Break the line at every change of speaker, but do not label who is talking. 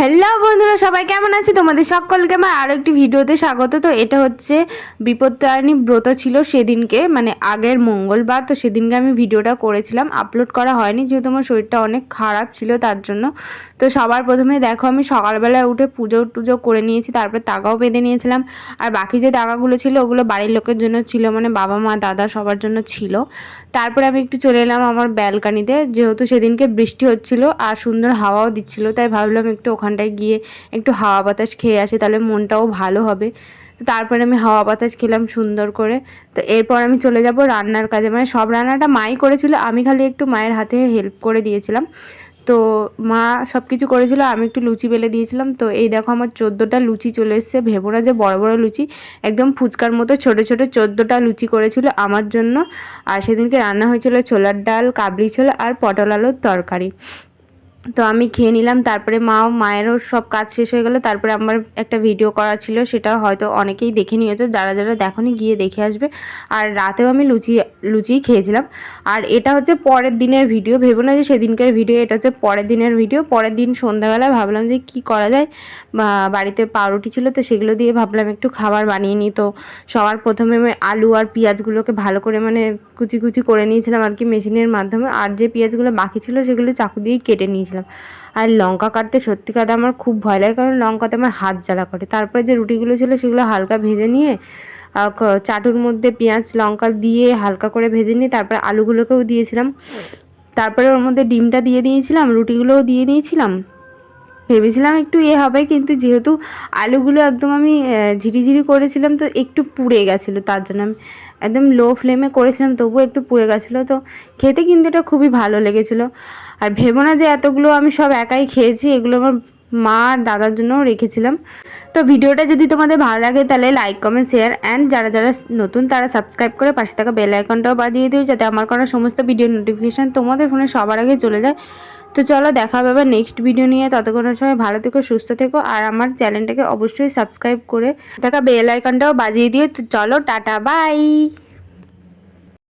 Hello বন্ধুরা, সবাই কেমন আছে? তোমাদের সকলকে আমার আরও একটি ভিডিওতে স্বাগত। তো এটা হচ্ছে বিপত্তারিণী ব্রত ছিল সেদিনকে মানে আগের মঙ্গলবার। তো সেদিনকে আমি ভিডিওটা করেছিলাম আপলোড করা হয়নি, যেহেতু আমার শরীরটা অনেক খারাপ ছিল তার জন্য। তো সবার প্রথমে দেখো, আমি সকালবেলায় উঠে পুজো টুজো করে নিয়েছি, তারপরে তাগাও বেঁধে নিয়েছিলাম। আর বাকি যে তাগাগুলো ছিল, ওগুলো বাড়ির লোকের জন্য ছিল মানে বাবা মা, দাদা সবার জন্য ছিল। তারপরে আমি একটু চলে এলাম আমার ব্যালকানিতে, যেহেতু সেদিনকে বৃষ্টি হচ্ছিল আর সুন্দর হাওয়াও দিচ্ছিল, তাই ভাবলাম একটু ওখানটায় গিয়ে একটু হাওয়া বাতাস খেয়ে আসি, তাহলে মনটাও ভালো হবে। তো তারপরে আমি হাওয়া বাতাস খেলাম সুন্দর করে। তো এরপর আমি চলে যাব রান্নার কাজে। মানে সব রান্নাটা মাই করেছিল, আমি খালি একটু মায়ের হাতে হেল্প করে দিয়েছিলাম। তো মা সব কিছু করেছিল, আমি একটু লুচি বেলে দিয়েছিলাম। তো এই দেখো আমার চোদ্দোটা লুচি চলে এসছে, ভেবো না যে বড় বড় লুচি, একদম ফুচকার মতো ছোট ছোট চোদ্দোটা লুচি করেছিল আমার জন্য। আর সেদিনকে রান্না হয়েছিল ছোলার ডাল, কাবলি ছোল আর পটল আলুর তরকারি। তো আমি খেয়ে নিলাম, তারপরে মাও, মায়েরও সব কাজ শেষ হয়ে গেলো। তারপরে আমার একটা ভিডিও করা ছিল, সেটা হয়তো অনেকেই দেখে নিয়েছে, যারা যারা দেখনি গিয়ে দেখে আসবে। আর রাতেও আমি লুচি লুচি খেয়েছিলাম। আর এটা হচ্ছে পরের দিনের ভিডিও ভেবো না যে সেদিনকার ভিডিও এটা হচ্ছে পরের দিনের ভিডিও পরের দিন সন্ধ্যাবেলায় ভাবলাম যে কি করা যায়। বাড়িতে পাউরুটি ছিল, তো সেগুলো দিয়ে ভাবলাম একটু খাবার বানিয়ে নিই। তো সবার প্রথমে আমি আলু আর পেঁয়াজগুলোকে ভালো করে মানে কুচি কুচি করে নিয়েছিলাম আর কি মেশিনের মাধ্যমে। আর যে পেঁয়াজগুলো বাকি ছিল, সেগুলো চাকু দিয়েই কেটে নিয়েছিলাম। আর লঙ্কা কাটতে সত্যি কথা আমার খুব ভয় লাগে, কারণ লঙ্কাতে আমার হাত জ্বালা করে। তারপরে যে রুটিগুলো ছিল সেগুলো হালকা ভেজে নিয়ে চাটুর মধ্যে পেঁয়াজ, লঙ্কা দিয়ে হালকা করে ভেজে নিয়ে, তারপরে আলুগুলোকেও দিয়েছিলাম। তারপরে ওর মধ্যে ডিমটা দিয়ে দিয়েছিলাম, রুটিগুলোও দিয়ে দিয়েছিলাম। ভেবেছিলাম একটু এ হবে, কিন্তু যেহেতু আলুগুলো একদম আমি ঝিরিঝিরি করেছিলাম তো একটু পুড়ে গেছিল, তার জন্য আমি একদম লো ফ্লেমে করেছিলাম, তবুও একটু পুড়ে গেছিল, তো খেতে কিন্তু এটা খুবই ভালো লেগেছিলো। আর ভেবো না যে এতগুলো আমি সব একাই খেয়েছি, এগুলো আমার মা আর দাদার জন্যও রেখেছিলাম। তো ভিডিওটা যদি তোমাদের ভালো লাগে তাহলে লাইক কমেন্ট শেয়ার অ্যান্ড যারা যারা নতুন তারা সাবস্ক্রাইব করে পাশে থাকা বেল আইকনটাও বাজিয়ে দিও, যাতে আমার করা সমস্ত ভিডিও নোটিফিকেশান তোমাদের ফোনে সবার আগে চলে যায়। তো চলো দেখা হবে আবার নেক্সট ভিডিও নিয়ে। ততক্ষণের সময় ভালো থেকো, সুস্থ থেকো, আর আমার চ্যানেলটাকে অবশ্যই সাবস্ক্রাইব করে। দেখা বেল আইকনটাও বাজিয়ে দিও। তো চলো, টাটা বাই